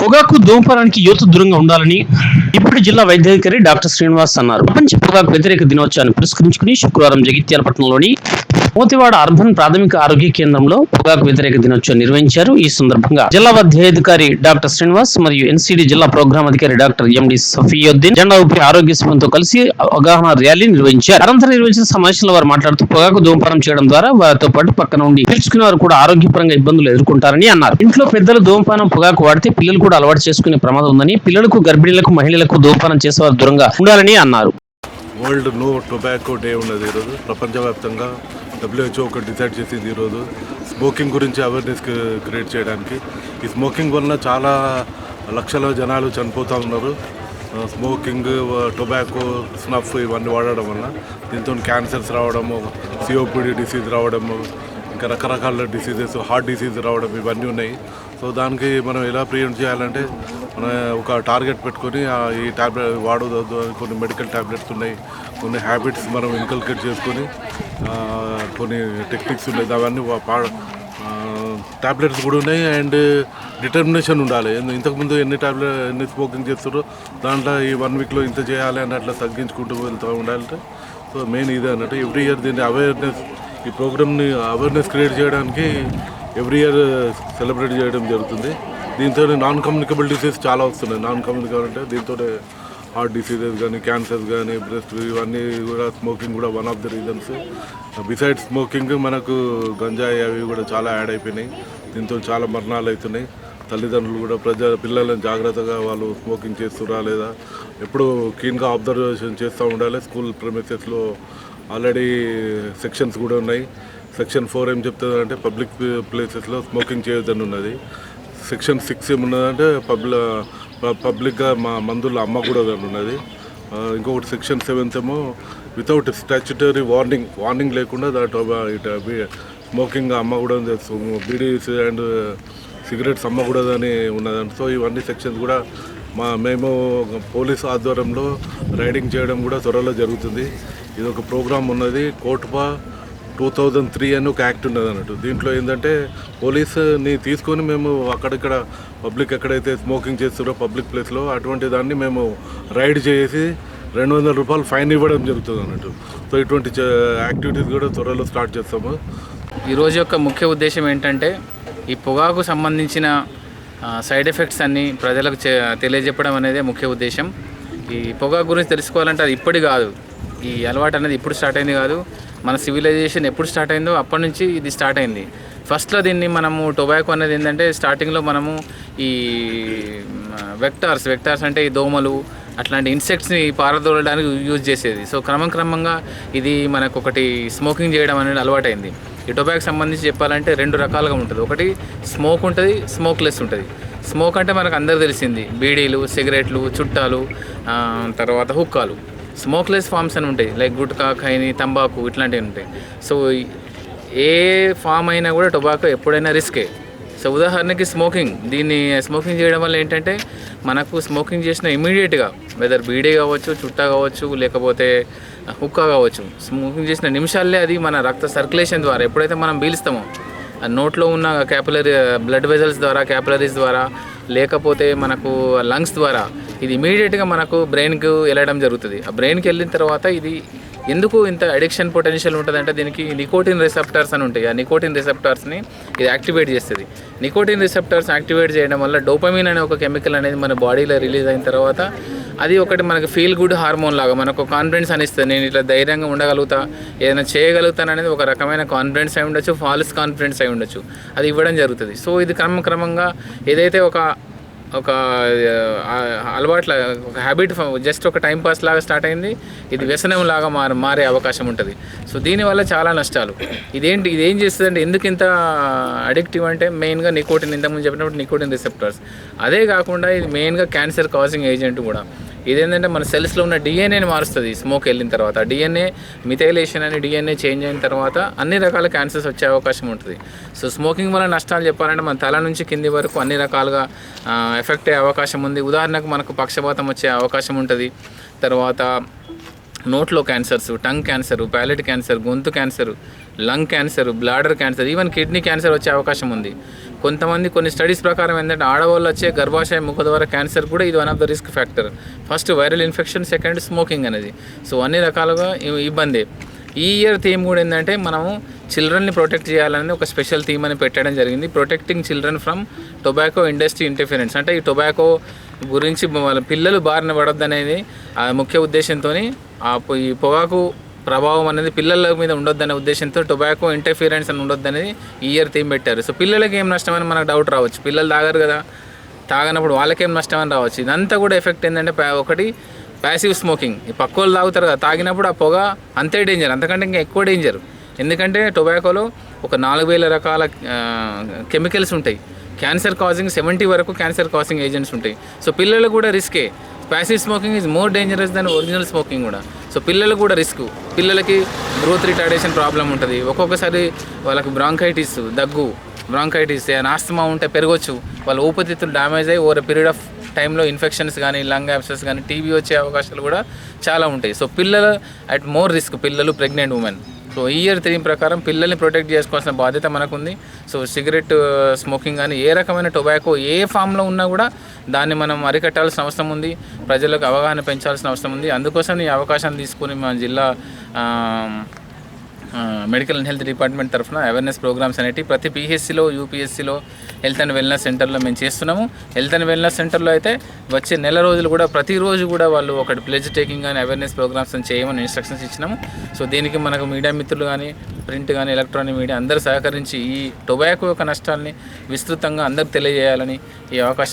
పొగాకు ధూమపానానికి యువత దూరంగా ఉండాలని ఇప్పటి జిల్లా వైద్యాధికారి డాక్టర్ శ్రీనివాస్ అన్నారు. ప్రపంచ పొగాకు వ్యతిరేక దినోత్సవాన్ని పురస్కరించుకుని శుక్రవారం జగిత్యాల పట్టణంలోని మోతివాడ అర్బన్ ప్రాథమిక ఆరోగ్య కేంద్రంలో పొగాకు వ్యతిరేక దినోత్సవం నిర్వహించారు. ఈ సందర్భంగా జిల్లా వైద్యాధికారి డాక్టర్ శ్రీనివాస్ మరియు ఎన్సీడీ జిల్లా ప్రోగ్రాం అధికారి డాక్టర్ ఎండి సఫీయుద్దీన్ జెండా ఊపి ఆరోగ్య సిబ్బందితో కలిసి అవగాహన ర్యాలీ నిర్వహించారు. అనంతరం నిర్వహించిన సమావేశంలో వారు మాట్లాడుతూ పొగాకు ధూమపానం చేయడం ద్వారా వారితో పాటు పక్కన ఉండి పీల్చుకునే వారు కూడా ఆరోగ్యపరంగా ఇబ్బందులు ఎదుర్కొంటారని అన్నారు. ఇంట్లో పెద్దలు ధూమపానం పొగాకు వాడితే పిల్లలు కూడా అలవాటు చేసుకునే ప్రమాదం ఉందని పిల్లలకు గర్భిణీలకు మహిళలకు ధూమపానం చేసేవారు దూరంగా ఉండాలని అన్నారు. వరల్డ్ నో టొబాకో డే ఉన్నది ఈరోజు. ప్రపంచవ్యాప్తంగా డబ్ల్యూహెచ్ఓ ఒక డిసైడ్ చేసింది ఈరోజు. స్మోకింగ్ గురించి అవేర్నెస్ క్రియేట్ చేయడానికి. ఈ స్మోకింగ్ వలన చాలా లక్షల జనాలు చనిపోతూ ఉన్నారు. స్మోకింగ్ టొబాకో స్నఫ్ ఇవన్నీ వాడడం వలన. దీంతో క్యాన్సర్స్ రావడము సిఓపిడి డిసీజ్ రావడము ఇంకా రకరకాల డిసీజెస్ హార్ట్ డిసీజ్ రావడం ఇవన్నీ ఉన్నాయి. సో దానికి మనం ఎలా ప్రివెంట్ చేయాలంటే మన ఒక టార్గెట్ పెట్టుకొని ఈ ట్యాబ్లెట్ వాడవద్దు కొన్ని మెడికల్ ట్యాబ్లెట్స్ ఉన్నాయి. కొన్ని హ్యాబిట్స్ మనం ఇన్కల్కేట్ చేసుకొని కొన్ని టెక్నిక్స్ ఉన్నాయి. అవన్నీ పా టాబ్లెట్స్ కూడా ఉన్నాయి అండ్ డిటర్మినేషన్ ఉండాలి. ఇంతకుముందు ఎన్ని టాబ్లెట్ ఎన్ని స్మోకింగ్ చేస్తారో దాంట్లో ఈ వన్ వీక్లో ఇంత చేయాలి అని అట్లా తగ్గించుకుంటూ వెళ్తూ ఉండాలంటే సో మెయిన్ ఇదే అన్నట్టు. ఎవ్రీ ఇయర్ దీన్ని అవేర్నెస్ ఈ ప్రోగ్రామ్ని అవేర్నెస్ క్రియేట్ చేయడానికి ఎవ్రీ ఇయర్ సెలబ్రేట్ చేయడం జరుగుతుంది. దీంతో నాన్ కమ్యూనికబుల్ డిసీజ్ చాలా వస్తున్నాయి. నాన్ కమ్యూనికబుల్ అంటే దీంతో హార్ట్ డిసీజెస్ కానీ క్యాన్సర్స్ కానీ బ్రెస్ట్ ఇవన్నీ కూడా స్మోకింగ్ కూడా one of the reasons. Beside smoking మనకు గంజాయి అవి కూడా చాలా యాడ్ అయిపోయినాయి. దీంతో చాలా మరణాలు అవుతున్నాయి. తల్లిదండ్రులు కూడా ప్రజా పిల్లలను జాగ్రత్తగా వాళ్ళు స్మోకింగ్ చేస్తురా లేదా ఎప్పుడు క్లీన్గా అబ్జర్వేషన్ చేస్తూ ఉండాలి. స్కూల్ ప్రెమిసెస్లో ఆల్రెడీ సెక్షన్స్ కూడా ఉన్నాయి. సెక్షన్ ఫోర్ ఏం చెప్తుంది అంటే పబ్లిక్ ప్లేసెస్లో స్మోకింగ్ చేయొద్దని ఉన్నది. సెక్షన్ సిక్స్ ఏమున్నదంటే పబ్లిక్ పబ్లిక్గా మా మందులు అమ్మకూడదు అని ఉన్నది. ఇంకొకటి సెక్షన్ సెవెంత్ ఏమో వితౌట్ స్టాచ్యుటరీ వార్నింగ్ వార్నింగ్ లేకుండా దాట్ స్మోకింగ్ అమ్మకూడదు బీడీస్ అండ్ సిగరెట్స్ అమ్మకూడదని ఉన్నదండి సో ఇవన్నీ సెక్షన్స్ కూడా మా మేము పోలీస్ ఆధ్వర్యంలో రైడింగ్ చేయడం కూడా త్వరలో జరుగుతుంది. ఇది ఒక ప్రోగ్రాం ఉన్నది. కోట్పా టూ థౌజండ్ త్రీ అని ఒక యాక్ట్ ఉన్నది అన్నట్టు. దీంట్లో ఏంటంటే పోలీసుని తీసుకొని మేము అక్కడిక్కడ పబ్లిక్ ఎక్కడైతే స్మోకింగ్ చేస్తారో పబ్లిక్ ప్లేస్లో అటువంటి దాన్ని మేము రైడ్ చేసి రెండు వందల రూపాయలు ఫైన్ ఇవ్వడం జరుగుతుంది అన్నట్టు. సో ఇటువంటి యాక్టివిటీస్ కూడా త్వరలో స్టార్ట్ చేస్తాము. ఈరోజు యొక్క ముఖ్య ఉద్దేశం ఏంటంటే ఈ పొగాకు సంబంధించిన సైడ్ ఎఫెక్ట్స్ అన్నీ ప్రజలకు తెలియజెప్పడం అనేది ముఖ్య ఉద్దేశం. ఈ పొగాకు గురించి తెలుసుకోవాలంటే అది ఇప్పటి కాదు. ఈ అలవాటు అనేది ఇప్పుడు స్టార్ట్ అయింది కాదు. మన సివిలైజేషన్ ఎప్పుడు స్టార్ట్ అయిందో అప్పటి నుంచి ఇది స్టార్ట్ అయింది. ఫస్ట్లో దీన్ని మనము టొబాకో అనేది ఏంటంటే స్టార్టింగ్లో మనము ఈ వెక్టార్స్ వెక్టార్స్ అంటే ఈ దోమలు అట్లాంటి ఇన్సెక్ట్స్ని పారదోలడానికి యూజ్ చేసేది. సో క్రమం క్రమంగా ఇది మనకు ఒకటి స్మోకింగ్ చేయడం అనేది అలవాటైంది. ఈ టొబాక్ సంబంధించి చెప్పాలంటే రెండు రకాలుగా ఉంటుంది. ఒకటి స్మోక్ ఉంటుంది స్మోక్లెస్ ఉంటుంది. స్మోక్ అంటే మనకు అందరు తెలిసింది. బీడీలు సిగరెట్లు చుట్టాలు తర్వాత హుక్కాలు. స్మోక్లెస్ ఫామ్స్ అని ఉంటాయి. లైక్ గుట్కా ఖైని తంబాకు ఇట్లాంటివి ఉంటాయి. సో ఏ ఫామ్ అయినా కూడా టొబాకో ఎప్పుడైనా రిస్కే. సో ఉదాహరణకి స్మోకింగ్. దీన్ని స్మోకింగ్ చేయడం వల్ల ఏంటంటే మనకు స్మోకింగ్ చేసిన ఇమీడియట్గా వెదర్ బీడీ కావచ్చు చుట్టా కావచ్చు లేకపోతే హుక్కా కావచ్చు. స్మోకింగ్ చేసిన నిమిషాలే అది మన రక్త సర్క్యులేషన్ ద్వారా ఎప్పుడైతే మనం పీలుస్తామో ఆ నోట్లో ఉన్న క్యాపిలరీ బ్లడ్ వెజల్స్ ద్వారా క్యాపిలరీస్ ద్వారా లేకపోతే మనకు లంగ్స్ ద్వారా ఇది ఇమీడియట్గా మనకు బ్రెయిన్కు వెళ్ళడం జరుగుతుంది. ఆ బ్రెయిన్కి వెళ్ళిన తర్వాత ఇది ఎందుకు ఇంత అడిక్షన్ పొటెన్షియల్ ఉంటుందంటే దీనికి నికోటిన్ రిసెప్టర్స్ అని ఉంటాయి. ఆ నికోటిన్ రిసెప్టర్స్ని ఇది యాక్టివేట్ చేస్తుంది. నికోటిన్ రిసెప్టర్స్ యాక్టివేట్ చేయడం వల్ల డోపమిన్ అనే ఒక కెమికల్ అనేది మన బాడీలో రిలీజ్ అయిన తర్వాత అది ఒకటి మనకి ఫీల్ గుడ్ హార్మోన్ లాగా మనకు కాన్ఫిడెన్స్ అనిస్తుంది నేను ఇట్లా ధైర్యంగా ఉండగలుగుతా ఏదైనా చేయగలుగుతాను అనేది ఒక రకమైన కాన్ఫిడెన్స్ అయి ఉండొచ్చు ఫాల్స్ కాన్ఫిడెన్స్ అయి ఉండొచ్చు. అది ఇవ్వడం జరుగుతుంది. సో ఇది క్రమక్రమంగా ఏదైతే ఒక ఒక అలవాట్ల ఒక హ్యాబిట్ జస్ట్ ఒక టైం పాస్ లాగా స్టార్ట్ అయింది. ఇది వ్యసనం లాగా మార మారే అవకాశం ఉంటుంది. సో దీనివల్ల చాలా నష్టాలు. ఇదేంటి ఇది ఏం చేస్తుంది అంటే ఎందుకు ఇంత అడిక్టివ్ అంటే మెయిన్గా నికోటిన్ ఇంతకుముందు చెప్పినప్పుడు నికోటిన్ రిసెప్టర్స్ అదే కాకుండా ఇది మెయిన్గా క్యాన్సర్ కాజింగ్ ఏజెంట్ కూడా. ఇదేంటంటే మన సెల్స్లో ఉన్న డిఎన్ఏని మారుస్తుంది స్మోక్ వెళ్ళిన తర్వాత. డిఎన్ఏ మిథైలేషన్ అని డిఎన్ఏ చేంజ్ అయిన తర్వాత అన్ని రకాల క్యాన్సర్స్ వచ్చే అవకాశం ఉంటుంది. సో స్మోకింగ్ వల్ల నష్టాలు చెప్పాలంటే మన తల నుంచి కింది వరకు అన్ని రకాలుగా ఎఫెక్ట్ అయ్యే అవకాశం ఉంది. ఉదాహరణకు మనకు పక్షపాతం వచ్చే అవకాశం ఉంటుంది. తర్వాత నోట్లో cancers tongue cancer palate cancer గొంతు cancer lung cancer bladder cancer even kidney cancer వచ్చే అవకాశం ఉంది. కొంతమంది కొన్ని స్టడీస్ ప్రకారం ఏంటంటే ఆడవాళ్ళు వచ్చే గర్భాశయ ముఖ ద్వారా క్యాన్సర్ కూడా ఇది one of the risk factor. First viral infection second smoking అనేది. సో అన్ని రకాలుగా ఇబ్బంది. ఈ ఇయర్ థీమ్ కూడా ఏంటంటే మనము చిల్డ్రన్ని ప్రొటెక్ట్ చేయాలని ఒక స్పెషల్ థీమ్ అని పెట్టడం జరిగింది. Protecting children from tobacco industry interference. అంటే ఈ టొబాకో గురించి వాళ్ళ పిల్లలు బారిన పడొద్దనేది ఆ ముఖ్య ఉద్దేశంతో ఆ పొ- ఈ పొగాకు ప్రభావం అనేది పిల్లల మీద ఉండొద్దనే ఉద్దేశంతో టొబాకో ఇంటర్ఫీరెన్స్ అని ఉండొద్దనేది ఈ ఇయర్ థీమ్ పెట్టారు. సో పిల్లలకి ఏం నష్టం అని మనకు డౌట్ రావచ్చు. పిల్లలు తాగరు కదా. తాగనప్పుడు వాళ్ళకేం నష్టం అని రావచ్చు. ఇదంతా కూడా ఎఫెక్ట్ ఏంటంటే ఒకటి ప్యాసివ్ స్మోకింగ్ ఈ పక్కోళ్ళు తాగుతారు కదా. తాగినప్పుడు ఆ పొగ అంతే డేంజర్ అంతకంటే ఇంకా ఎక్కువ డేంజర్ ఎందుకంటే టొబాకోలో ఒక నాలుగు వేల రకాల కెమికల్స్ ఉంటాయి. క్యాన్సర్ కాజింగ్ సెవెంటీ వరకు క్యాన్సర్ కాజింగ్ ఏజెంట్స్ ఉంటాయి. సో పిల్లలు కూడా రిస్కే passive smoking is more dangerous than original smoking కూడా. సో పిల్లలకు కూడా రిస్క్. పిల్లలకి గ్రోత్ రిటార్డేషన్ ప్రాబ్లం ఉంటుంది. ఒక్కొక్కసారి వాళ్ళకి బ్రాంకైటిస్ దగ్గు బ్రాంకైటిస్ ఆస్తమా ఉంటే పెరగవచ్చు వాళ్ళ ఊపిరితిత్తులు డ్యామేజ్ అయ్యి ఓవర్ పీరియడ్ ఆఫ్ టైంలో ఇన్ఫెక్షన్స్ కానీ లంగ్ యాబ్సెస్ కానీ టీబీ వచ్చే అవకాశాలు కూడా చాలా ఉంటాయి. సో పిల్లల అట్ మోర్ రిస్క్ పిల్లలు ప్రెగ్నెంట్ ఉమెన్. సో ఈ ఇయర్ థీమ్ ప్రకారం పిల్లల్ని ప్రొటెక్ట్ చేసుకోవాల్సిన బాధ్యత మనకుంది. సో సిగరెట్ స్మోకింగ్ కానీ ఏ రకమైన టొబాకో ఏ ఫామ్లో ఉన్నా కూడా దాన్ని మనం అరికట్టాల్సిన అవసరం ఉంది. ప్రజలకు అవగాహన పెంచాల్సిన అవసరం ఉంది. అందుకోసం ఈ అవకాశాన్ని తీసుకుని మా జిల్లా మెడికల్ అండ్ హెల్త్ డిపార్ట్మెంట్ తరఫున అవేర్నెస్ ప్రోగ్రామ్స్ అనేవి ప్రతి పిహెచ్సిలో యూపీఎస్సిలో హెల్త్ అండ్ వెల్నెస్ సెంటర్లో మేము చేస్తున్నాము. హెల్త్ అండ్ వెల్నెస్ సెంటర్లో అయితే వచ్చే నెల రోజులు కూడా ప్రతిరోజు కూడా వాళ్ళు ఒకటి ప్లెజ్ టేకింగ్ కానీ అవేర్నెస్ ప్రోగ్రామ్స్ అని చేయమని ఇన్స్ట్రక్షన్స్ ఇచ్చినాము. సో దీనికి మనకు మీడియా మిత్రులు కానీ ప్రింట్ కానీ ఎలక్ట్రానిక్ మీడియా అందరూ సహకరించి ఈ టొబాకో యొక్క నష్టాలని విస్తృతంగా అందరికి తెలియజేయాలని ఈ అవకాశం